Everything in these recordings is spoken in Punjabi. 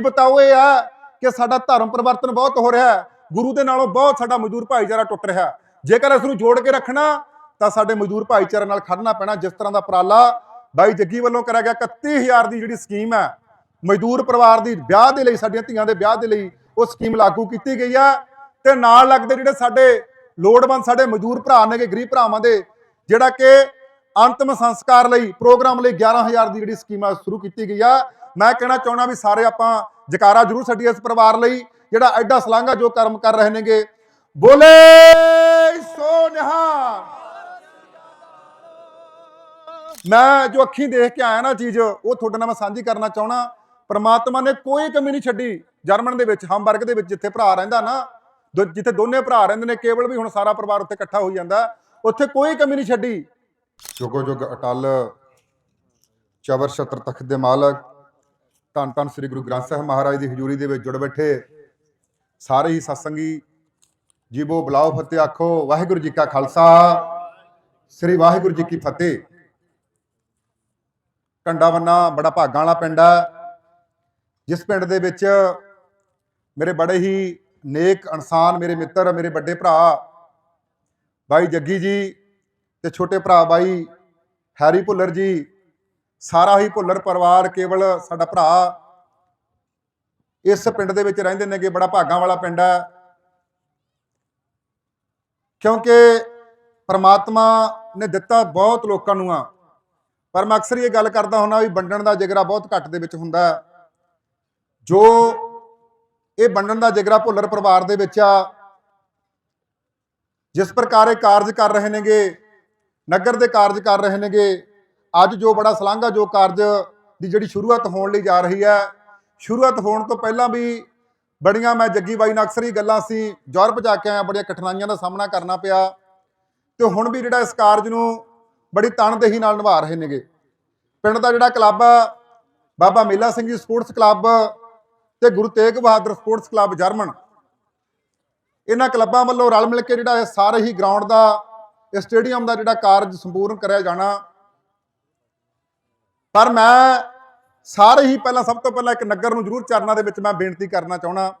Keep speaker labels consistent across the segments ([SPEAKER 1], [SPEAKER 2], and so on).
[SPEAKER 1] ਬਤਾਓ ਇਹ ਆ ਕਿ ਸਾਡਾ ਧਰਮ ਪਰਿਵਰਤਨ ਬਹੁਤ ਹੋ ਰਿਹਾ ਹੈ। ਗੁਰੂ ਦੇ ਨਾਲੋਂ ਬਹੁਤ ਸਾਡਾ ਮਜ਼ਦੂਰ ਭਾਈਚਾਰਾ ਟੁੱਟ ਰਿਹਾ ਜੇਕਰ ਇਸ ਨੂੰ ਜੋੜ ਕੇ ਰੱਖਣਾ, ਤਾਂ ਸਾਡੇ ਮਜ਼ਦੂਰ ਭਾਈਚਾਰੇ ਨਾਲ ਖੜਨਾ ਪੈਣਾ, ਜਿਸ ਤਰ੍ਹਾਂ ਦਾ ਉਪਰਾਲਾ ਬਾਈ ਜੱਗੀ ਵੱਲੋਂ ਕਰਿਆ ਗਿਆ। 31000 ਦੀ ਜਿਹੜੀ ਸਕੀਮ ਹੈ, ਮਜ਼ਦੂਰ ਪਰਿਵਾਰ ਦੀ ਵਿਆਹ ਦੇ ਲਈ, ਸਾਡੀਆਂ ਧੀਆਂ ਦੇ ਵਿਆਹ ਦੇ ਲਈ ਉਹ ਸਕੀਮ ਲਾਗੂ ਕੀਤੀ ਗਈ ਆ ਤੇ ਨਾਲ ਲੱਗਦੇ ਜਿਹੜੇ ਸਾਡੇ ਲੋੜਵੰਦ ਸਾਡੇ ਮਜ਼ਦੂਰ ਭਰਾ ਨੇਗੇ ਗਰੀਬ ਭਰਾਵਾਂ ਦੇ, ਜਿਹੜਾ ਕਿ ਅੰਤਮ ਸੰਸਕਾਰ ਲਈ, ਪ੍ਰੋਗਰਾਮ ਲਈ 11000 ਦੀ ਜਿਹੜੀ ਸਕੀਮ ਆ, ਸ਼ੁਰੂ ਕੀਤੀ ਗਈ ਆ। ਮੈਂ ਕਹਿਣਾ ਚਾਹੁੰਦਾ ਵੀ ਸਾਰੇ ਆਪਾਂ ਜਕਾਰਾ ਜ਼ਰੂਰ ਛੱਡੀਏ ਇਸ ਪਰਿਵਾਰ ਲਈ, ਜਿਹੜਾ ਐਡਾ ਸਲਾਂਘਾ ਜੋ ਕਰਮ ਕਰ ਰਹੇ ਨੇਗੇ। ਬੋਲੇ ਸੋ ਨਿਹਾਲ। ਮੈਂ ਜੋ ਅੱਖੀਂ ਦੇਖ ਕੇ ਆਇਆ ਨਾ ਚੀਜ਼, ਉਹ ਤੁਹਾਡੇ ਨਾਲ ਮੈਂ ਸਾਂਝੀ ਕਰਨਾ ਚਾਹਣਾ ਪ੍ਰਮਾਤਮਾ ਨੇ ਕੋਈ ਕਮੀ ਨਹੀਂ ਛੱਡੀ, ਜਰਮਨ ਦੇ ਵਿੱਚ ਹਮਬਰਗ ਦੇ ਵਿੱਚ ਜਿੱਥੇ ਭਰਾ ਰਹਿੰਦਾ ਨਾ, ਦੋ- ਜਿੱਥੇ ਦੋਨੇ ਭਰਾ ਰਹਿੰਦੇ ਨੇ, ਕੇਵਲ ਵੀ ਹੁਣ ਸਾਰਾ ਪਰਿਵਾਰ ਉੱਥੇ ਇਕੱਠਾ ਹੋਈ ਜਾਂਦਾ, ਉੱਥੇ ਕੋਈ ਕਮੀ ਨਹੀਂ ਛੱਡੀ। ਜੁਗੋ ਜੁਗ ਅਟਲ, ਚਵਰ ਛਤਰ ਤਖਤ ਦੇ ਮਾਲਕ ਧੰਨ ਧੰਨ ਸ੍ਰੀ ਗੁਰੂ ਗ੍ਰੰਥ ਸਾਹਿਬ ਮਹਾਰਾਜ ਦੀ ਹਜ਼ੂਰੀ ਦੇ ਵਿੱਚ ਜੁੜ ਬੈਠੇ। ਸਾਰੇ ਹੀ ਸਤਸੰਗੀ ਜੀਵੋ ਬੁਲਾਓ ਫਤਿਹ ਆਖੋ। ਵਾਹਿਗੁਰੂ ਜੀ ਕਾ ਖਾਲਸਾ, ਸ੍ਰੀ ਵਾਹਿਗੁਰੂ ਜੀ ਕੀ ਫਤਿਹ। ਕੰਡਾਵੰਨਾ ਬੜਾ ਭਾਗਾਂ ਵਾਲਾ ਪਿੰਡ ਹੈ ਜਿਸ ਪਿੰਡ ਦੇ ਵਿੱਚ ਮੇਰੇ ਬੜੇ ਹੀ ਨੇਕ ਇਨਸਾਨ, ਮੇਰੇ ਮਿੱਤਰ, ਮੇਰੇ ਵੱਡੇ ਭਰਾ ਬਾਈ ਜੱਗੀ ਜੀ ਤੇ ਛੋਟੇ ਭਰਾ ਬਾਈ ਹੈਰੀ ਭੁੱਲਰ ਜੀ ਸਾਰਾ ਹੀ ਭੁੱਲਰ ਪਰਿਵਾਰ ਕੇਵਲ ਸਾਡਾ ਭਰਾ। ਇਸ ਪਿੰਡ ਦੇ ਵਿੱਚ ਰਹਿੰਦੇ ਨੇਗੇ, ਬੜਾ ਭਾਗਾਂ ਵਾਲਾ ਪਿੰਡ ਹੈ। ਕਿਉਂਕਿ ਪਰਮਾਤਮਾ ਨੇ ਦਿੱਤਾ ਬਹੁਤ ਲੋਕਾਂ ਨੂੰ ਆ। ਪਰ ਮੈਂ ਅਕਸਰ ਇਹ ਗੱਲ ਕਰਦਾ ਹੁੰਦਾ ਵੀ ਵੰਡਣ ਦਾ ਜਿਗਰਾ ਬਹੁਤ ਘੱਟ ਦੇ ਵਿੱਚ ਹੁੰਦਾ ਜੋ ਇਹ ਵੰਡਣ ਦਾ ਜਿਗਰਾ ਭੁੱਲਰ ਪਰਿਵਾਰ ਦੇ ਵਿੱਚ ਆ, ਜਿਸ ਪ੍ਰਕਾਰ ਇਹ ਕਾਰਜ ਕਰ ਰਹੇ ਨੇਗੇ, ਨਗਰ ਦੇ ਕਾਰਜ ਕਰ ਰਹੇ ਨੇਗੇ ਅੱਜ ਜੋ ਬੜਾ ਸਲਾਂਘਾ ਜੋ ਕਾਰਜ ਦੀ ਜਿਹੜੀ ਸ਼ੁਰੂਆਤ ਹੋਣ ਲਈ ਜਾ ਰਹੀ ਹੈ, ਸ਼ੁਰੂਆਤ ਹੋਣ ਤੋਂ ਪਹਿਲਾਂ ਵੀ ਬੜੀਆਂ ਮੈਂ ਜੱਗੀ ਬਾਈ ਨਾਲ ਅਕਸਰ ਹੀ ਗੱਲਾਂ ਸੀ ਯੂਰਪ ਜਾ ਕੇ ਆਇਆ, ਬੜੀਆਂ ਕਠਿਨਾਈਆਂ ਦਾ ਸਾਹਮਣਾ ਕਰਨਾ ਪਿਆ ਤੇ ਹੁਣ ਵੀ ਜਿਹੜਾ ਇਸ ਕਾਰਜ ਨੂੰ ਬੜੀ ਤਨਦੇਹੀ ਨਾਲ ਨਿਭਾ ਰਹੇ ਨੇਗੇ। ਪਿੰਡ ਦਾ ਜਿਹੜਾ ਕਲੱਬ ਆ, ਬਾਬਾ ਮੇਲਾ ਸਿੰਘ ਜੀ ਸਪੋਰਟਸ ਕਲੱਬ ਤੇ Guru Tegh Bahadur sports club German, ਇਹਨਾਂ ਕਲੱਬਾਂ ਵੱਲੋਂ ਰਲ ਮਿਲ ਕੇ ਜਿਹੜਾ ਇਹ ਸਾਰੇ ਹੀ ਗਰਾਊਂਡ ਦਾ, ਇਹ ਸਟੇਡੀਅਮ ਦਾ ਜਿਹੜਾ ਕਾਰਜ ਸੰਪੂਰਨ ਕਰਿਆ ਜਾਣਾ ਪਰ ਮੈਂ ਸਾਰੇ ਹੀ ਪਹਿਲਾਂ ਸਭ ਤੋਂ ਪਹਿਲਾਂ ਇੱਕ ਨਗਰ ਨੂੰ ਜ਼ਰੂਰ ਚਰਨਾਂ ਦੇ ਵਿੱਚ ਮੈਂ ਬੇਨਤੀ ਕਰਨਾ ਚਾਹਣਾ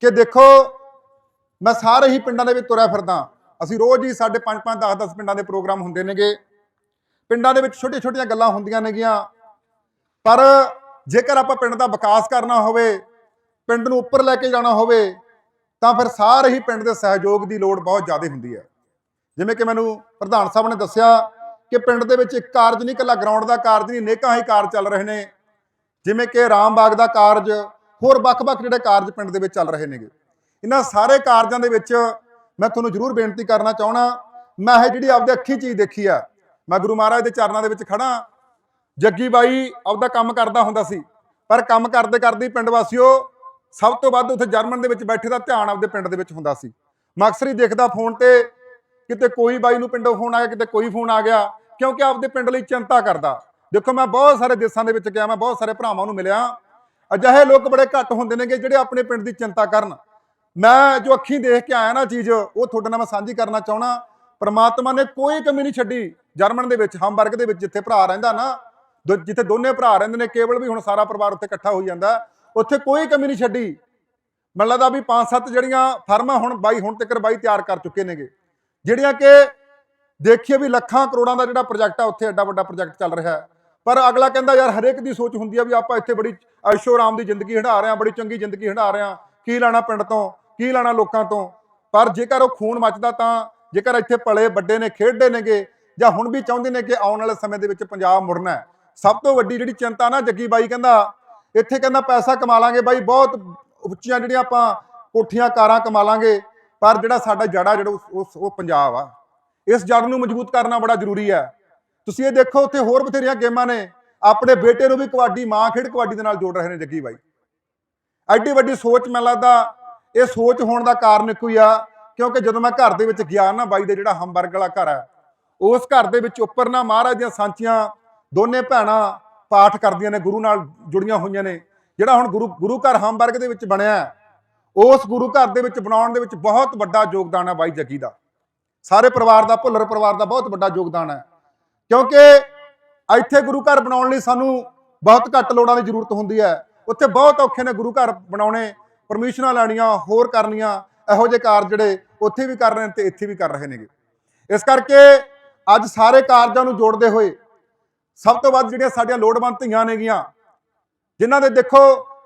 [SPEAKER 1] ਕਿ ਦੇਖੋ, ਮੈਂ ਸਾਰੇ ਹੀ ਪਿੰਡਾਂ ਦੇ ਵਿੱਚ ਤੁਰਿਆ ਫਿਰਦਾ ਅਸੀਂ ਰੋਜ਼ ਹੀ ਸਾਡੇ 5 5 10 10 ਪਿੰਡਾਂ ਦੇ ਪ੍ਰੋਗਰਾਮ ਹੁੰਦੇ ਨੇਗੇ। ਪਿੰਡਾਂ ਦੇ ਵਿੱਚ ਛੋਟੀਆਂ ਛੋਟੀਆਂ ਗੱਲਾਂ ਹੁੰਦੀਆਂ ਨੇਗੀਆਂ। ਪਰ ਜੇਕਰ ਆਪਾਂ ਪਿੰਡ ਦਾ ਵਿਕਾਸ ਕਰਨਾ ਹੋਵੇ, ਪਿੰਡ ਨੂੰ ਉੱਪਰ ਲੈ ਕੇ ਜਾਣਾ ਹੋਵੇ, ਤਾਂ ਫਿਰ ਸਾਰੇ ਹੀ ਪਿੰਡ ਦੇ ਸਹਿਯੋਗ ਦੀ ਲੋੜ ਬਹੁਤ ਜ਼ਿਆਦਾ ਹੁੰਦੀ ਹੈ। ਜਿਵੇਂ ਕਿ ਮੈਨੂੰ ਪ੍ਰਧਾਨ ਸਾਹਿਬ ਨੇ ਦੱਸਿਆ ਕਿ ਪਿੰਡ ਦੇ ਵਿੱਚ ਇੱਕ ਕਾਰਜ ਨਹੀਂ, ਇਕੱਲਾ ਗਰਾਊਂਡ ਦਾ ਕਾਰਜ ਨਹੀਂ, ਨੇਕਾਂ ਹੀ ਕਾਰਜ ਚੱਲ ਰਹੇ ਨੇ। ਜਿਵੇਂ ਕਿ ਰਾਮਬਾਗ ਦਾ ਕਾਰਜ, ਹੋਰ ਵੱਖ-ਵੱਖ ਜਿਹੜੇ ਕਾਰਜ ਪਿੰਡ ਦੇ ਵਿੱਚ ਚੱਲ ਰਹੇ ਨੇਗੇ। ਇਹਨਾਂ ਸਾਰੇ ਕਾਰਜਾਂ ਦੇ ਵਿੱਚ ਮੈਂ ਤੁਹਾਨੂੰ ਜ਼ਰੂਰ ਬੇਨਤੀ ਕਰਨਾ ਚਾਹਣਾ ਮੈਂ ਇਹ ਜਿਹੜੀ ਆਪਦੇ ਅੱਖੀ ਚੀਜ਼ ਦੇਖੀ ਆ, ਮੈਂ ਗੁਰੂ ਮਹਾਰਾਜ ਦੇ ਚਰਨਾਂ ਦੇ ਵਿੱਚ ਖੜਾ ਜੱਗੀ ਬਾਈ ਆਪਦਾ ਕੰਮ ਕਰਦਾ ਹੁੰਦਾ ਸੀ, ਪਰ ਕੰਮ ਕਰਦੇ ਕਰਦੇ ਹੀ ਪਿੰਡ ਵਾਸੀਓ, ਸਭ ਤੋਂ ਵੱਧ ਉੱਥੇ ਜਰਮਨ ਦੇ ਵਿੱਚ ਬੈਠੇ ਦਾ ਧਿਆਨ ਆਪਦੇ ਪਿੰਡ ਦੇ ਵਿੱਚ ਹੁੰਦਾ ਸੀ। ਮੈਂ ਅਕਸਰ ਹੀ ਦੇਖਦਾ ਫੋਨ ਤੇ ਕਿਤੇ ਕੋਈ ਬਾਈ ਨੂੰ ਪਿੰਡੋਂ ਫੋਨ ਆ ਗਿਆ, ਕਿਤੇ ਕੋਈ ਫੋਨ ਆ ਗਿਆ, ਕਿਉਂਕਿ ਆਪਦੇ ਪਿੰਡ ਲਈ ਚਿੰਤਾ ਕਰਦਾ। ਦੇਖੋ, ਮੈਂ ਬਹੁਤ ਸਾਰੇ ਦੇਸ਼ਾਂ ਦੇ ਵਿੱਚ ਗਿਆ, ਮੈਂ ਬਹੁਤ ਸਾਰੇ ਭਰਾਵਾਂ ਨੂੰ ਮਿਲਿਆ। ਅਜਿਹੇ ਲੋਕ ਬੜੇ ਘੱਟ ਹੁੰਦੇ ਨੇਗੇ ਜਿਹੜੇ ਆਪਣੇ ਪਿੰਡ ਦੀ ਚਿੰਤਾ ਕਰਨ। ਮੈਂ ਜੋ ਅੱਖੀਂ ਦੇਖ ਕੇ ਆਇਆ ਨਾ ਚੀਜ਼, ਉਹ ਤੁਹਾਡੇ ਨਾਲ ਮੈਂ ਸਾਂਝੀ ਕਰਨਾ ਚਾਹਣਾ ਪਰਮਾਤਮਾ ਨੇ ਕੋਈ ਕਮੀ ਨਹੀਂ ਛੱਡੀ ਜਰਮਨ ਦੇ ਵਿੱਚ ਹਮਬਰਗ ਦੇ ਵਿੱਚ, ਜਿੱਥੇ ਭਰਾ ਰਹਿੰਦਾ ਨਾ, ਦੋ- ਜਿੱਥੇ ਦੋਨੇ ਭਰਾ ਰਹਿੰਦੇ ਨੇ, ਕੇਵਲ ਵੀ ਹੁਣ ਸਾਰਾ ਪਰਿਵਾਰ ਉੱਥੇ ਇਕੱਠਾ ਹੋ ਜਾਂਦਾ। ਉੱਥੇ ਕੋਈ ਕਮੀ ਨਹੀਂ ਛੱਡੀ। ਮੈਨੂੰ ਲੱਗਦਾ ਵੀ ਪੰਜ ਸੱਤ ਜਿਹੜੀਆਂ ਫਰਮਾਂ ਹੁਣ ਬਾਈ ਹੁਣ ਤੱਕ ਬਾਈ ਤਿਆਰ ਕਰ ਚੁੱਕੇ ਨੇਗੇ। ਜਿਹੜੀਆਂ ਕਿ ਦੇਖੀਏ ਵੀ ਲੱਖਾਂ ਕਰੋੜਾਂ ਦਾ ਜਿਹੜਾ ਪ੍ਰੋਜੈਕਟ ਆ, ਉੱਥੇ ਐਡਾ ਵੱਡਾ ਪ੍ਰੋਜੈਕਟ ਚੱਲ ਰਿਹਾ ਹੈ। ਪਰ ਅਗਲਾ ਕਹਿੰਦਾ, ਯਾਰ, ਹਰੇਕ ਦੀ ਸੋਚ ਹੁੰਦੀ ਆ ਵੀ ਆਪਾਂ ਇੱਥੇ ਬੜੀ ਐਸ਼ੋ ਆਰਾਮ ਦੀ ਜ਼ਿੰਦਗੀ ਹੰਢਾ ਰਹੇ ਹਾਂ, ਬੜੀ ਚੰਗੀ ਜ਼ਿੰਦਗੀ ਹੰਢਾ ਰਹੇ ਹਾਂ, ਕੀ ਲੈਣਾ ਪਿੰਡ ਤੋਂ, ਕੀ ਲੈਣਾ ਲੋਕਾਂ ਤੋਂ? ਪਰ ਜੇਕਰ ਉਹ ਖੂਨ ਮੱਚਦਾ ਤਾਂ ਜੇਕਰ ਇੱਥੇ ਪਲੇ ਵੱਡੇ ਨੇ, ਖੇਡਦੇ ਨੇਗੇ, ਜਾਂ ਹੁਣ ਵੀ ਚਾਹੁੰਦੇ ਨੇ ਕਿ ਆਉਣ ਵਾਲੇ ਸਮੇਂ ਦੇ ਵਿੱਚ ਪੰਜਾਬ ਮੁੜਨਾ ਸਭ ਤੋਂ ਵੱਡੀ ਜਿਹੜੀ ਚਿੰਤਾ ਨਾ ਜੱਗੀ ਬਾਈ ਕਹਿੰਦਾ, ਇੱਥੇ ਕਹਿੰਦਾ ਪੈਸਾ ਕਮਾ ਲਾਂਗੇ ਬਾਈ, ਬਹੁਤ ਉੱਚੀਆਂ ਜਿਹੜੀਆਂ ਆਪਾਂ ਕੋਠੀਆਂ, ਕਾਰਾਂ ਕਮਾ ਲਾਂਗੇ ਪਰ ਜਿਹੜਾ ਸਾਡਾ ਜੜਾ ਜਿਹੜਾ ਉਸ- ਉਹ ਪੰਜਾਬ ਆ, ਇਸ ਜੜ ਨੂੰ ਮਜ਼ਬੂਤ ਕਰਨਾ ਬੜਾ ਜ਼ਰੂਰੀ ਹੈ ਤੁਸੀਂ ਇਹ ਦੇਖੋ, ਉੱਥੇ ਹੋਰ ਬਥੇਰੀਆਂ ਗੇਮਾਂ ਨੇ। ਆਪਣੇ ਬੇਟੇ ਨੂੰ ਵੀ ਕਬੱਡੀ, ਮਾਂ ਖੇਡ ਕਬੱਡੀ ਦੇ ਨਾਲ ਜੋੜ ਰਹੇ ਨੇ ਜੱਗੀ ਬਾਈ। ਐਡੀ ਵੱਡੀ ਸੋਚ ਮੈਨੂੰ ਲੱਗਦਾ, ਇਹ ਸੋਚ ਹੋਣ ਦਾ ਕਾਰਨ ਇੱਕੋ ਹੀ ਆ, ਕਿਉਂਕਿ ਜਦੋਂ ਮੈਂ ਘਰ ਦੇ ਵਿੱਚ ਗਿਆ ਨਾ ਬਾਈ ਦੇ ਜਿਹੜਾ ਹਮਬਰਗ ਵਾਲਾ ਘਰ ਹੈ ਉਸ ਘਰ ਦੇ ਵਿੱਚ ਉੱਪਰ ਨਾ ਮਹਾਰਾਜ ਦੀਆਂ ਸਾਂਚੀਆਂ ਦੋਨੇ ਭੈਣਾਂ ਪਾਠ ਕਰਦੀਆਂ ਨੇ, ਗੁਰੂ ਨਾਲ ਜੁੜੀਆਂ ਹੋਈਆਂ ਨੇ। ਜਿਹੜਾ ਹੁਣ ਗੁਰੂ ਗੁਰੂ ਘਰ ਹਮਬਰਗ ਦੇ ਵਿੱਚ ਬਣਿਆ ਉਸ ਗੁਰੂ ਘਰ ਦੇ ਵਿੱਚ ਬਣਾਉਣ ਦੇ ਵਿੱਚ ਬਹੁਤ ਵੱਡਾ ਯੋਗਦਾਨ ਹੈ ਬਾਈ ਜੱਗੀ ਦਾ। ਸਾਰੇ ਪਰਿਵਾਰ ਦਾ, ਭੁੱਲਰ ਪਰਿਵਾਰ ਦਾ ਬਹੁਤ ਵੱਡਾ ਯੋਗਦਾਨ ਹੈ। ਕਿਉਂਕਿ ਇੱਥੇ ਗੁਰੂ ਘਰ ਬਣਾਉਣ ਲਈ ਸਾਨੂੰ ਬਹੁਤ ਘੱਟ ਲੋੜਾਂ ਦੀ ਜ਼ਰੂਰਤ ਹੁੰਦੀ ਹੈ। ਉੱਥੇ ਬਹੁਤ ਔਖੇ ਨੇ ਗੁਰੂ ਘਰ ਬਣਾਉਣੇ, ਪਰਮਿਸ਼ਨਾਂ ਲੈਣੀਆਂ, ਹੋਰ ਕਰਨੀਆਂ, ਇਹੋ ਜਿਹੇ ਕਾਰਜ ਜਿਹੜੇ ਉੱਥੇ ਵੀ ਕਰ ਰਹੇ ਨੇ ਤੇ ਇੱਥੇ ਵੀ ਕਰ ਰਹੇ ਨੇਗੇ। ਇਸ ਕਰਕੇ ਅੱਜ ਸਾਰੇ ਕਾਰਜਾਂ ਨੂੰ ਜੋੜਦੇ ਹੋਏ ਸਭ ਤੋਂ ਵੱਧ ਜਿਹੜੀਆਂ ਸਾਡੀਆਂ ਲੋੜਵੰਦ ਧੀਆਂ ਨੇਗੀਆਂ, ਜਿਨ੍ਹਾਂ ਦੇ ਦੇਖੋ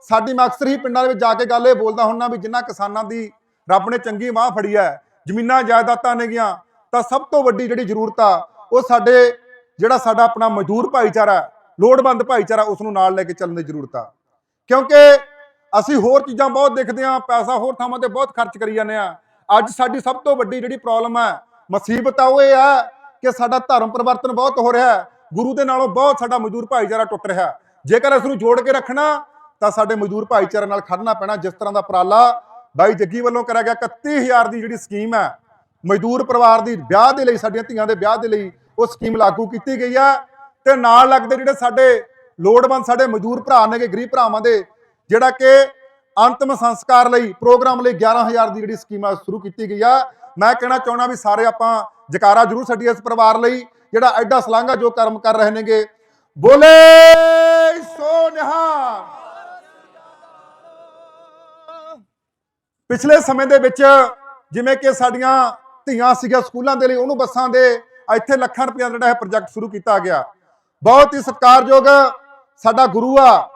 [SPEAKER 1] ਸਾਡੀ ਮੈਂ ਅਕਸਰ ਹੀ ਪਿੰਡਾਂ ਦੇ ਵਿੱਚ ਜਾ ਕੇ ਗੱਲ ਇਹ ਬੋਲਦਾ ਹੁੰਨਾ ਵੀ ਜਿਨ੍ਹਾਂ ਕਿਸਾਨਾਂ ਦੀ ਰੱਬ ਨੇ ਚੰਗੀ ਮਾਹ ਫੜੀ ਹੈ, ਜ਼ਮੀਨਾਂ, ਜਾਇਦਾਦਾਂ ਨੇਗੀਆਂ ਤਾਂ ਸਭ ਤੋਂ ਵੱਡੀ ਜਿਹੜੀ ਜ਼ਰੂਰਤ ਆ, ਉਹ ਸਾਡੇ ਜਿਹੜਾ ਸਾਡਾ ਆਪਣਾ ਮਜ਼ਦੂਰ ਭਾਈਚਾਰਾ ਲੋੜਵੰਦ ਭਾਈਚਾਰਾ ਉਸ ਨੂੰ ਨਾਲ ਲੈ ਕੇ ਚੱਲਣ ਦੀ ਜ਼ਰੂਰਤ ਆ। ਕਿਉਂਕਿ ਅਸੀਂ ਹੋਰ ਚੀਜ਼ਾਂ ਬਹੁਤ ਦੇਖਦੇ ਆ ਪੈਸਾ ਹੋਰ ਥਾਵਾਂ ਤੇ ਬਹੁਤ ਖਰਚ ਕਰੀ ਜਾਂਦੇ ਆ ਅੱਜ ਸਾਡੀ ਸਭ ਤੋਂ ਵੱਡੀ ਜਿਹੜੀ ਪ੍ਰੋਬਲਮ ਹੈ, ਮੁਸੀਬਤ ਆ ਉਹ ਇਹ ਹੈ ਕਿ ਸਾਡਾ ਧਰਮ ਪਰਿਵਰਤਨ ਬਹੁਤ ਹੋ ਰਿਹਾ ਹੈ, ਗੁਰੂ ਦੇ ਨਾਲੋਂ ਬਹੁਤ ਸਾਡਾ ਮਜ਼ਦੂਰ ਭਾਈਚਾਰਾ ਟੁੱਟ ਰਿਹਾ ਜੇਕਰ ਇਸ ਨੂੰ ਜੋੜ ਕੇ ਰੱਖਣਾ ਤਾਂ ਸਾਡੇ ਮਜ਼ਦੂਰ ਭਾਈਚਾਰੇ ਨਾਲ ਖੜਨਾ ਪੈਣਾ, ਜਿਸ ਤਰ੍ਹਾਂ ਦਾ ਉਪਰਾਲਾ ਬਾਈ ਜੱਗੀ ਵੱਲੋਂ ਕਰਿਆ ਗਿਆ। 31000 ਦੀ ਜਿਹੜੀ ਸਕੀਮ ਹੈ, ਮਜ਼ਦੂਰ ਪਰਿਵਾਰ ਦੀ ਵਿਆਹ ਦੇ ਲਈ, ਸਾਡੀਆਂ ਧੀਆਂ ਦੇ ਵਿਆਹ ਦੇ ਲਈ ਉਹ ਸਕੀਮ ਲਾਗੂ ਕੀਤੀ ਗਈ ਆ ਤੇ ਨਾਲ ਲੱਗਦੇ ਜਿਹੜੇ ਸਾਡੇ ਲੋੜਵੰਦ ਸਾਡੇ ਮਜ਼ਦੂਰ ਭਰਾ ਨੇਗੇ, ਗਰੀਬ ਭਰਾਵਾਂ ਦੇ, ਜਿਹੜਾ ਕਿ ਅੰਤਮ ਸੰਸਕਾਰ ਲਈ, ਪ੍ਰੋਗਰਾਮ ਲਈ 11000 ਦੀ ਜਿਹੜੀ ਸਕੀਮ ਆ ਸ਼ੁਰੂ ਕੀਤੀ ਗਈ ਆ। ਮੈਂ ਕਹਿਣਾ ਚਾਹੁੰਦਾ ਵੀ ਸਾਰੇ ਆਪਾਂ ਜਕਾਰਾ ਜ਼ਰੂਰ ਛੱਡੀਏ ਇਸ ਪਰਿਵਾਰ ਲਈ, ਜਿਹੜਾ ਐਡਾ ਸਲਾਂਘਾ ਜੋ ਕਰਮ ਕਰ ਰਹੇ ਨੇਗੇ। ਬੋਲੇ ਸੋ ਨਿਹਾਲ ਪਿਛਲੇ ਸਮੇਂ ਦੇ ਵਿੱਚ ਜਿਵੇਂ ਕਿ ਸਾਡੀਆਂ ਧੀਆਂ ਸੀਗੀਆਂ ਸਕੂਲਾਂ ਦੇ ਲਈ, ਉਹਨੂੰ ਬੱਸਾਂ ਦੇ ਇੱਥੇ ਲੱਖਾਂ ਰੁਪਏ ਦਾ ਜਿਹੜਾ ਹੈ ਪ੍ਰੋਜੈਕਟ ਸ਼ੁਰੂ ਕੀਤਾ ਗਿਆ। ਬਹੁਤ ਹੀ ਸਤਿਕਾਰਯੋਗ ਸਾਡਾ ਗੁਰੂ ਆ,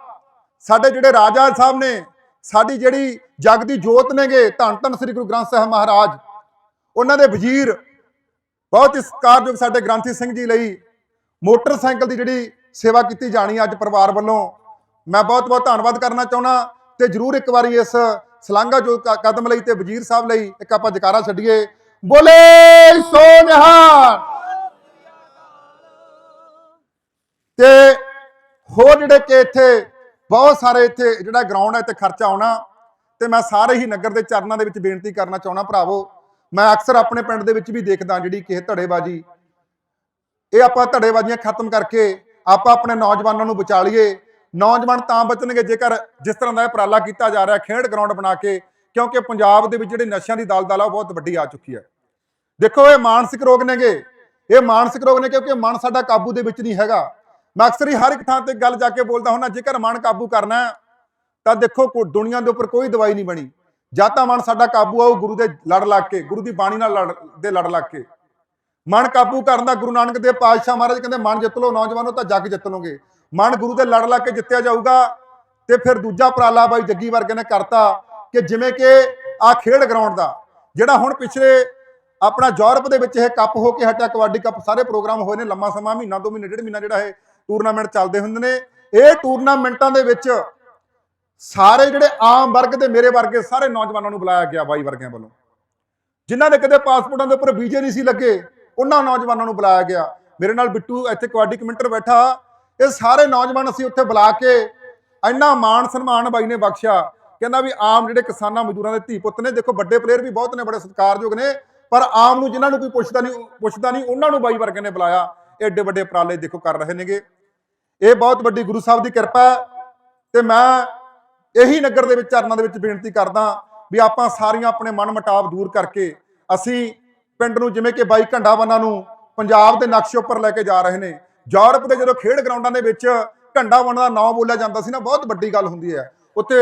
[SPEAKER 1] ਸਾਡੇ ਜਿਹੜੇ ਰਾਜਾ ਸਾਹਿਬ ਨੇ, ਸਾਡੀ ਜਿਹੜੀ ਜਗ ਦੀ ਜੋਤ ਨੇਗੇ, ਧੰਨ ਧੰਨ ਸ੍ਰੀ ਗੁਰੂ ਗ੍ਰੰਥ ਸਾਹਿਬ ਮਹਾਰਾਜ, ਉਹਨਾਂ ਦੇ ਵਜ਼ੀਰ, ਬਹੁਤ ਹੀ ਸਤਿਕਾਰਯੋਗ ਸਾਡੇ ਗ੍ਰੰਥੀ ਸਿੰਘ ਜੀ ਲਈ ਮੋਟਰਸਾਈਕਲ ਦੀ ਜਿਹੜੀ ਸੇਵਾ ਕੀਤੀ ਜਾਣੀ ਅੱਜ ਪਰਿਵਾਰ ਵੱਲੋਂ। ਮੈਂ ਬਹੁਤ ਬਹੁਤ ਧੰਨਵਾਦ ਕਰਨਾ ਚਾਹੁੰਦਾ ਤੇ ਜਰੂਰ ਇੱਕ ਵਾਰੀ ਇਸ ਸਲਾਂਘਾ ਜੋ ਕਦਮ ਲਈ ਤੇ ਵਜ਼ੀਰ ਸਾਹਿਬ ਲਈ ਇੱਕ ਆਪਾਂ ਜਕਾਰਾ ਛੱਡੀਏ। ਬੋਲੇ ਸੋ ਨਿਹਾਲ ਤੇ ਹੋਰ ਜਿਹੜੇ ਕਿ ਇੱਥੇ, ਬਹੁਤ ਸਾਰੇ ਇੱਥੇ ਜਿਹੜਾ ਗਰਾਊਂਡ ਹੈ, ਇੱਥੇ ਖਰਚਾ ਆਉਣਾ। ਤੇ ਮੈਂ ਸਾਰੇ ਹੀ ਨਗਰ ਦੇ ਚਰਨਾਂ ਦੇ ਵਿੱਚ ਬੇਨਤੀ ਕਰਨਾ ਚਾਹੁੰਦਾ ਭਰਾਵੋ, ਮੈਂ ਅਕਸਰ ਆਪਣੇ ਪਿੰਡ ਦੇ ਵਿੱਚ ਵੀ ਦੇਖਦਾ ਜਿਹੜੀ ਕਿ ਇਹ ਧੜੇਬਾਜ਼ੀ। ਇਹ ਆਪਾਂ ਧੜੇਬਾਜ਼ੀਆਂ ਖਤਮ ਕਰਕੇ ਆਪਾਂ ਆਪਣੇ ਨੌਜਵਾਨਾਂ ਨੂੰ ਬਚਾਲੀਏ ਨੌਜਵਾਨ ਤਾਂ ਬਚਣਗੇ ਜੇਕਰ ਜਿਸ ਤਰ੍ਹਾਂ ਦਾ ਇਹ ਉਪਰਾਲਾ ਕੀਤਾ ਜਾ ਰਿਹਾ, ਖੇਡ ਗਰਾਊਂਡ ਬਣਾ ਕੇ, ਕਿਉਂਕਿ ਪੰਜਾਬ ਦੇ ਵਿੱਚ ਜਿਹੜੇ ਨਸ਼ਿਆਂ ਦੀ ਦਲਦਲ ਆ, ਉਹ ਬਹੁਤ ਵੱਡੀ ਆ ਚੁੱਕੀ ਹੈ। ਦੇਖੋ, ਇਹ ਮਾਨਸਿਕ ਰੋਗ ਨੇਗੇ। ਇਹ ਮਾਨਸਿਕ ਰੋਗ ਨੇ ਕਿਉਂਕਿ ਮਨ ਸਾਡਾ ਕਾਬੂ ਦੇ ਵਿੱਚ ਨਹੀਂ ਹੈਗਾ। ਮੈਂ ਅਕਸਰ ਹੀ ਹਰ ਇੱਕ ਥਾਂ ਤੇ ਗੱਲ ਜਾ ਕੇ ਬੋਲਦਾ ਹੁੰਦਾ, ਜੇਕਰ ਮਨ ਕਾਬੂ ਕਰਨਾ ਤਾਂ ਦੇਖੋ, ਕੋ- ਦੁਨੀਆ ਦੇ ਉੱਪਰ ਕੋਈ ਦਵਾਈ ਨਹੀਂ ਬਣੀ। ਜਾਂ ਤਾਂ ਮਨ ਸਾਡਾ ਕਾਬੂ ਆ, ਉਹ ਗੁਰੂ ਦੇ ਲੜ ਲੱਗ ਕੇ, ਗੁਰੂ ਦੀ ਬਾਣੀ ਨਾਲ ਲੜ, ਦੇ ਲੜ ਲੱਗ ਕੇ। ਮਨ ਕਾਬੂ ਕਰਨ ਦਾ ਗੁਰੂ ਨਾਨਕ ਦੇਵ ਪਾਤਸ਼ਾਹ ਮਹਾਰਾਜ ਕਹਿੰਦੇ, ਮਨ ਜਿੱਤ ਲਓ, ਨੌਜਵਾਨੋ ਤਾਂ ਜੱਗ ਜਿੱਤ ਲਓਗੇ। ਮਨ ਗੁਰੂ ਦੇ ਲੜ ਲਾ ਕੇ ਜਿੱਤਿਆ ਜਾਊਗਾ ਤੇ ਫਿਰ ਦੂਜਾ ਉਪਰਾਲਾ ਬਾਈ ਜੱਗੀ ਵਰਗੇ ਨੇ ਕਰਤਾ ਕਿ ਜਿਵੇਂ ਕਿ ਆ ਖੇਡ ਗਰਾਊਂਡ ਦਾ, ਜਿਹੜਾ ਹੁਣ ਪਿਛਲੇ ਆਪਣਾ ਯੂਰਪ ਦੇ ਵਿੱਚ ਇਹ ਕੱਪ ਹੋ ਕੇ ਹਟਿਆ, ਕਬੱਡੀ ਕੱਪ ਸਾਰੇ ਪ੍ਰੋਗਰਾਮ ਹੋਏ ਨੇ ਲੰਮਾ ਸਮਾਂ, ਮਹੀਨਾ ਦੋ ਮਹੀਨੇ, ਡੇਢ ਮਹੀਨਾ ਜਿਹੜਾ ਇਹ ਟੂਰਨਾਮੈਂਟ ਚੱਲਦੇ ਹੁੰਦੇ ਨੇ, ਇਹ ਟੂਰਨਾਮੈਂਟਾਂ ਦੇ ਵਿੱਚ ਸਾਰੇ ਜਿਹੜੇ ਆਮ ਵਰਗ ਦੇ ਮੇਰੇ ਵਰਗੇ ਸਾਰੇ ਨੌਜਵਾਨਾਂ ਨੂੰ ਬੁਲਾਇਆ ਗਿਆ ਬਾਈ ਵਰਗਿਆਂ ਵੱਲੋਂ। ਜਿਨ੍ਹਾਂ ਦੇ ਕਦੇ ਪਾਸਪੋਰਟਾਂ ਦੇ ਉੱਪਰ ਵੀਜ਼ੇ ਨਹੀਂ ਸੀ ਲੱਗੇ, ਉਹਨਾਂ ਨੌਜਵਾਨਾਂ ਨੂੰ ਬੁਲਾਇਆ ਗਿਆ। ਮੇਰੇ ਨਾਲ ਬਿੱਟੂ ਇੱਥੇ ਕਬੱਡੀ ਕਮੈਂਟਰ ਬੈਠਾ ਇਹ ਸਾਰੇ ਨੌਜਵਾਨ ਅਸੀਂ ਉੱਥੇ ਬੁਲਾ ਕੇ ਇੰਨਾ ਮਾਣ ਸਨਮਾਨ ਬਾਈ ਨੇ ਬਖਸ਼ਿਆ। ਕਹਿੰਦਾ ਵੀ ਆਮ ਜਿਹੜੇ ਕਿਸਾਨਾਂ ਮਜ਼ਦੂਰਾਂ ਦੇ ਧੀ ਪੁੱਤ ਨੇ, ਦੇਖੋ ਵੱਡੇ ਪਲੇਅਰ ਵੀ ਬਹੁਤ ਨੇ, ਬੜੇ ਸਤਿਕਾਰਯੋਗ ਨੇ, ਪਰ ਆਮ ਨੂੰ ਜਿਨ੍ਹਾਂ ਨੂੰ ਕੋਈ ਪੁੱਛਦਾ ਨਹੀਂ ਪੁੱਛਦਾ ਨਹੀਂ, ਉਹਨਾਂ ਨੂੰ ਬਾਈ ਵਰਗੇ ਨੇ ਬੁਲਾਇਆ। ਐਡੇ ਵੱਡੇ ਉਪਰਾਲੇ ਦੇਖੋ ਕਰ ਰਹੇ ਨੇਗੇ। ਇਹ ਬਹੁਤ ਵੱਡੀ ਗੁਰੂ ਸਾਹਿਬ ਦੀ ਕਿਰਪਾ ਹੈ ਤੇ ਮੈਂ ਇਹੀ ਨਗਰ ਦੇ ਵਿੱਚ ਚਰਨਾਂ ਦੇ ਵਿੱਚ ਬੇਨਤੀ ਕਰਦਾ ਵੀ ਆਪਾਂ ਸਾਰੀਆਂ ਆਪਣੇ ਮਨ ਮਟਾਵ ਦੂਰ ਕਰਕੇ ਅਸੀਂ ਪਿੰਡ ਨੂੰ ਜਿਵੇਂ ਕਿ ਬਾਈ ਘੰਡਾਵੰਨਾ ਨੂੰ ਪੰਜਾਬ ਦੇ ਨਕਸ਼ੇ ਉੱਪਰ ਲੈ ਕੇ ਜਾ ਰਹੇ ਨੇ ਯੂਰਪ ਦੇ ਜਦੋਂ ਖੇਡ ਗਰਾਊਂਡਾਂ ਦੇ ਵਿੱਚ ਘੰਡਾਵੰਨਾ ਦਾ ਨਾਮ ਬੋਲਿਆ ਜਾਂਦਾ ਸੀ ਨਾ, ਬਹੁਤ ਵੱਡੀ ਗੱਲ ਹੁੰਦੀ ਹੈ। ਉੱਥੇ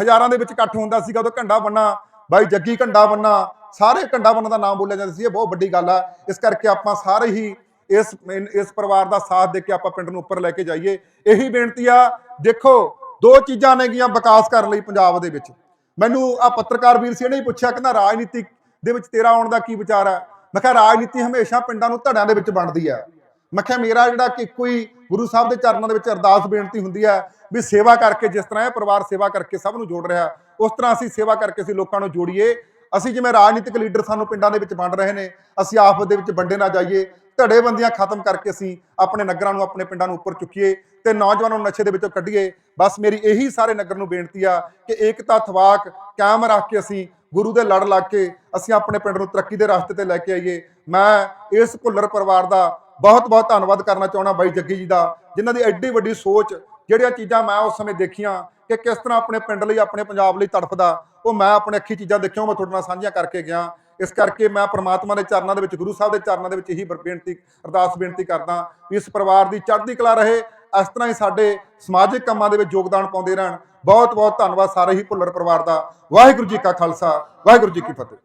[SPEAKER 1] ਹਜ਼ਾਰਾਂ ਦੇ ਵਿੱਚ ਇਕੱਠ ਹੁੰਦਾ ਸੀਗਾ, ਉਦੋਂ ਘੰਡਾਵੰਨਾ ਬਾਈ ਜੱਗੀ ਘੰਡਾ ਬੰਨਾ ਸਾਰੇ ਘੰਡਾਵੰਨਾ ਦਾ ਨਾਮ ਬੋਲਿਆ ਜਾਂਦਾ ਸੀ, ਇਹ ਬਹੁਤ ਵੱਡੀ ਗੱਲ ਆ। ਇਸ ਕਰਕੇ ਆਪਾਂ ਸਾਰੇ ਹੀ ਇਸ ਇਸ ਪਰਿਵਾਰ ਦਾ ਸਾਥ ਦੇ ਕੇ ਆਪਾਂ ਪਿੰਡ ਨੂੰ ਉੱਪਰ ਲੈ ਕੇ ਜਾਈਏ। ਇਹੀ ਬੇਨਤੀ ਆ, ਦੇਖੋ, ਦੋ ਚੀਜ਼ਾਂ ਨੇਗੀਆਂ ਵਿਕਾਸ ਕਰਨ ਲਈ ਪੰਜਾਬ ਦੇ ਵਿੱਚ। ਮੈਨੂੰ ਆ ਪੱਤਰਕਾਰ ਵੀਰ ਸੀ, ਇਹਨੇ ਹੀ ਪੁੱਛਿਆ ਕਹਿੰਦਾ ਰਾਜਨੀਤੀ ਦੇ ਵਿੱਚ ਤੇਰਾ ਆਉਣ ਦਾ ਕੀ ਵਿਚਾਰ ਹੈ ਮੈਂ ਕਿਹਾ, ਰਾਜਨੀਤੀ ਹਮੇਸ਼ਾ ਪਿੰਡਾਂ ਨੂੰ ਧੜਿਆਂ ਦੇ ਵਿੱਚ ਬਣਦੀ ਹੈ ਮੈਂ ਕਿਹਾ ਮੇਰਾ ਜਿਹੜਾ ਕਿ ਕੋਈ ਗੁਰੂ ਸਾਹਿਬ ਦੇ ਚਰਨਾਂ ਦੇ ਵਿੱਚ ਅਰਦਾਸ ਬੇਨਤੀ ਹੁੰਦੀ ਹੈ ਵੀ ਸੇਵਾ ਕਰਕੇ ਜਿਸ ਤਰ੍ਹਾਂ ਇਹ ਪਰਿਵਾਰ ਸੇਵਾ ਕਰਕੇ ਸਭ ਨੂੰ ਜੋੜ ਰਿਹਾ, ਉਸ ਤਰ੍ਹਾਂ ਅਸੀਂ ਸੇਵਾ ਕਰਕੇ ਅਸੀਂ ਲੋਕਾਂ ਨੂੰ ਜੋੜੀਏ। ਅਸੀਂ ਜਿਵੇਂ ਰਾਜਨੀਤਿਕ ਲੀਡਰ ਸਾਨੂੰ ਪਿੰਡਾਂ ਦੇ ਵਿੱਚ ਵੰਡ ਰਹੇ ਨੇ, ਅਸੀਂ ਆਪਸ ਦੇ ਵਿੱਚ ਵੰਡੇ ਨਾ ਜਾਈਏ, ਧੜੇਬੰਦੀਆਂ ਖਤਮ ਕਰਕੇ ਅਸੀਂ ਆਪਣੇ ਨਗਰਾਂ ਨੂੰ, ਆਪਣੇ ਪਿੰਡਾਂ ਨੂੰ ਉੱਪਰ ਚੁੱਕੀਏ ਤੇ ਨੌਜਵਾਨਾਂ ਨੂੰ ਨਸ਼ੇ ਦੇ ਵਿੱਚੋਂ ਕੱਢੀਏ। ਬਸ ਮੇਰੀ ਇਹੀ ਸਾਰੇ ਨਗਰ ਨੂੰ ਬੇਨਤੀ ਆ ਕਿ ਏਕਤਾ, ਥਵਾਕ ਕਾਇਮ ਰੱਖ ਕੇ ਅਸੀਂ ਗੁਰੂ ਦੇ ਲੜ ਲੱਗ ਕੇ ਅਸੀਂ ਆਪਣੇ ਪਿੰਡ ਨੂੰ ਤਰੱਕੀ ਦੇ ਰਸਤੇ ਤੇ ਲੈ ਕੇ ਆਈਏ। ਮੈਂ ਇਸ ਭੁੱਲਰ ਪਰਿਵਾਰ ਦਾ ਬਹੁਤ ਬਹੁਤ ਧੰਨਵਾਦ ਕਰਨਾ ਚਾਹੁੰਦਾ ਬਾਈ ਜੱਗੀ ਜੀ ਦਾ, ਜਿਨ੍ਹਾਂ ਦੀ ਐਡੀ ਵੱਡੀ ਸੋਚ, ਜਿਹੜੀਆਂ ਚੀਜ਼ਾਂ ਮੈਂ ਉਸ ਸਮੇਂ ਦੇਖੀਆਂ ਕਿ ਕਿਸ ਤਰ੍ਹਾਂ ਆਪਣੇ ਪਿੰਡ ਲਈ, ਆਪਣੇ ਪੰਜਾਬ ਲਈ ਤੜਫਦਾ, ਉਹ ਮੈਂ ਆਪਣੇ ਅੱਖੀ ਚੀਜ਼ਾਂ ਦੇਖੀਆਂ ਮੈਂ ਤੁਹਾਡੇ ਨਾਲ ਸਾਂਝੀਆਂ ਕਰਕੇ ਗਿਆ। ਇਸ ਕਰਕੇ ਮੈਂ ਪ੍ਰਮਾਤਮਾ ਦੇ ਚਰਨਾਂ ਦੇ ਵਿੱਚ, ਗੁਰੂ ਸਾਹਿਬ ਦੇ ਚਰਨਾਂ ਦੇ ਵਿੱਚ ਇਹੀ ਬਰ- ਬੇਨਤੀ, ਅਰਦਾਸ ਬੇਨਤੀ ਕਰਦਾ ਵੀ ਇਸ ਪਰਿਵਾਰ ਦੀ ਚੜ੍ਹਦੀ ਕਲਾ ਰਹੇ, ਇਸ ਤਰ੍ਹਾਂ ਹੀ ਸਾਡੇ ਸਮਾਜਿਕ ਕੰਮਾਂ ਦੇ ਵਿੱਚ ਯੋਗਦਾਨ ਪਾਉਂਦੇ ਰਹਿਣ। ਬਹੁਤ ਬਹੁਤ ਧੰਨਵਾਦ ਸਾਰੇ ਹੀ ਭੁੱਲਰ ਪਰਿਵਾਰ ਦਾ। ਵਾਹਿਗੁਰੂ ਜੀ ਕਾ ਖਾਲਸਾ, ਵਾਹਿਗੁਰੂ ਜੀ ਕੀ ਫਤਿਹ।